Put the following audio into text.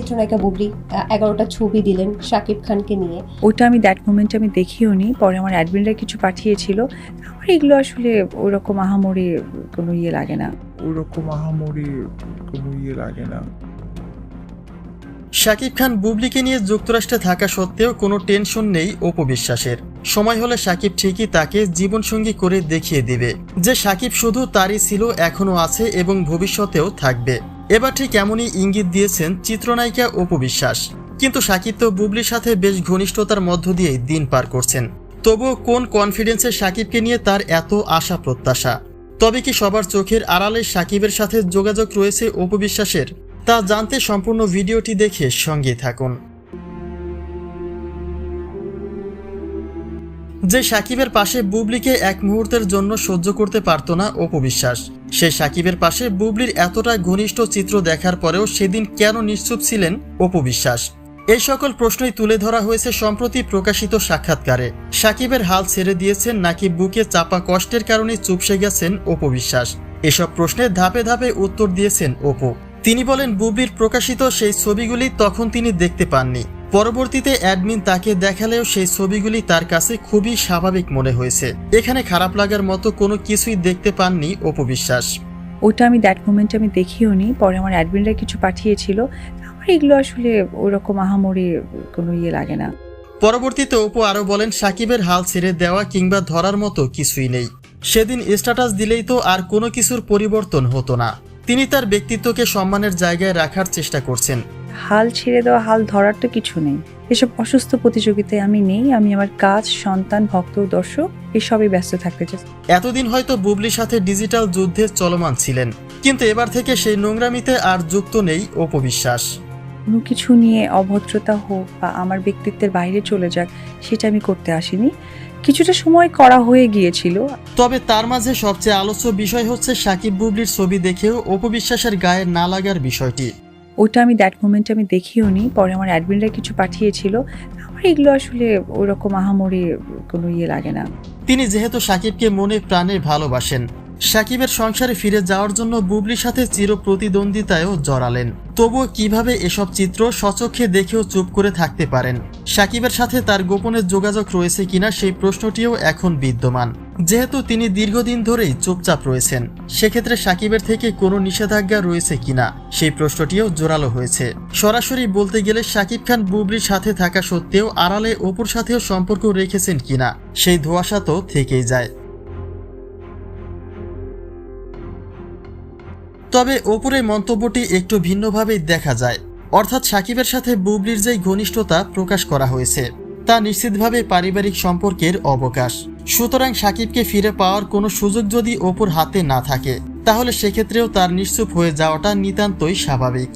চিত্রনায়িকা বুবলি এগারোটা ছবি দিলেন শাকিব খানকে নিয়ে। ওটা আমি দ্যাট মোমেন্টে আমি দেখিও নি পরে আমার অ্যাডমিনরা কিছু পাঠিয়েছিল। আমার এগুলো আসলে ওরকম আহামরি কোনো ইয়ে লাগে না। ওরকম আহামরি কোনো ইয়ে লাগে না। শাকিব খান বুবলিকে নিয়ে যুক্তরাষ্ট্রে থাকা সত্ত্বেও কোনো টেনশন নেই অপবিশ্বাসের সময় হলে শাকিব ঠিকই তাকে জীবনসঙ্গী করে দেখিয়ে দিবে। যে শাকিব শুধু তারই ছিল এখনও আছে এবং ভবিষ্যতেও থাকবে। এবার ঠিক এমনই ইঙ্গিত দিয়েছেন চিত্রনায়িকা অপু বিশ্বাস। কিন্তু সাকিব তো বুবলির সাথে বেশ ঘনিষ্ঠতার মধ্য দিয়েই দিন পার করছেন। তবুও কোন কনফিডেন্সে সাকিবকে নিয়ে তার এত আশা প্রত্যাশা? তবে কি সবার চোখের আড়ালে সাকিবের সাথে যোগাযোগ রয়েছে অপু বিশ্বাসের? তা জানতে সম্পূর্ণ ভিডিওটি দেখে সঙ্গে থাকুন। যে সাকিবের পাশে বুবলিকে এক মুহূর্তের জন্য সহ্য করতে পারত না অপবিশ্বাস সে সাকিবের পাশে বুবলির এতটা ঘনিষ্ঠ চিত্র দেখার পরেও সেদিন কেন নিশ্চুপ ছিলেন অপবিশ্বাস এই সকল প্রশ্নই তুলে ধরা হয়েছে সম্প্রতি প্রকাশিত সাক্ষাৎকারে। সাকিবের হাল ছেড়ে দিয়েছেন নাকি বুকে চাপা কষ্টের কারণে চুপসে গেছেন অপবিশ্বাস এসব প্রশ্নের ধাপে ধাপে উত্তর দিয়েছেন অপু। তিনি বলেন, বুবলির প্রকাশিত সেই ছবিগুলি তখন তিনি দেখতে পাননি। পরবর্তীতে অ্যাডমিন তাকে দেখালেও সেই ছবিগুলি তার কাছে খুবই স্বাভাবিক মনে হয়েছে। এখানে খারাপ লাগার মতো কোনো কিছুই দেখতে পাননি অপবিশ্বাস ওটা আমি দ্যাট মোমেন্টে আমি দেখিও নি পরে আমার অ্যাডমিনরা কিছু পাঠিয়েছিল। আমার এগুলো আসলে ওরকম আহামরি কোনো ইয়ে লাগে না। পরবর্তীতে অপু আরও বলেন সাকিবের হাল ছেড়ে দেওয়া কিংবা ধরার মতো কিছুই নেই। সেদিন স্ট্যাটাস দিলেই তো আর কোনো কিছুর পরিবর্তন হতো না। তিনি তার ব্যক্তিত্বকে সম্মানের জায়গায় রাখার চেষ্টা করছেন। হাল ছেড়ে দেওয়া হাল ধরার তো কিছু নেই। এসব অসুস্থ প্রতিযোগিতায় আমি নেই আমি আমার কাজ সন্তান ভক্ত দর্শক এসবই ব্যস্ত থাকতে চাই। এতদিন হয়তো বুবলির সাথে ডিজিটাল যুদ্ধে চলমান ছিলেন কিন্তু এবার থেকে সেই নোংরামিতে আর যুক্ত নেই অপবিশ্বাস। কোনো কিছু নিয়ে অভদ্রতা হোক বা আমার ব্যক্তিত্বের বাইরে চলে যাক সেটা আমি করতে আসিনি। কিছুটা সময় করা হয়ে গিয়েছিল। তবে তার মাঝে সবচেয়ে আলোচ্য বিষয় হচ্ছে সাকিব বুবলির ছবি দেখেও অপবিশ্বাসের গায়ে না লাগার বিষয়টি। ওটা আমি দ্যাট মোমেন্টে আমি দেখিও নি পরে আমার অ্যাডমিনরা কিছু পাঠিয়েছিল। আমার এগুলো আসলে ওরকম আহামরি কোনো ইয়ে লাগে না। তিনি যেহেতু সাকিবকে মনে প্রাণে ভালোবাসেন সাকিবের সংসারে ফিরে যাওয়ার জন্য বুবলির সাথে চির প্রতিদ্বন্দ্বিতায়ও জড়ালেন। তবুও কীভাবে এসব চিত্র সচক্ষে দেখেও চুপ করে থাকতে পারেন? সাকিবের সাথে তার গোপনের যোগাযোগ রয়েছে কিনা সেই প্রশ্নটিও এখন বিদ্যমান। যেহেতু তিনি দীর্ঘদিন ধরেই চুপচাপ রয়েছেন, সেক্ষেত্রে সাকিবের থেকে কোনো নিষেধাজ্ঞা রয়েছে কিনা সেই প্রশ্নটিও জোরালো হয়েছে। সরাসরি বলতে গেলে সাকিব খান বুবলির সাথে থাকা সত্ত্বেও আড়ালে অপুর সাথেও সম্পর্ক রেখেছেন কিনা সেই ধোঁয়াশা তো থেকেই যায়। তবে ওপরের মন্তব্যটি একটু ভিন্নভাবেই দেখা যায়। অর্থাৎ সাকিবের সাথে বুবলির যেই ঘনিষ্ঠতা প্রকাশ করা হয়েছে, তা নিশ্চিতভাবে পারিবারিক সম্পর্কের অবকাশ। সুতরাং সাকিবকে ফিরে পাওয়ার কোনো সুযোগ যদি ওপর হাতে না থাকে, তাহলে সেক্ষেত্রেও তার নিশ্চুপ হয়ে যাওয়াটা নিতান্তই স্বাভাবিক।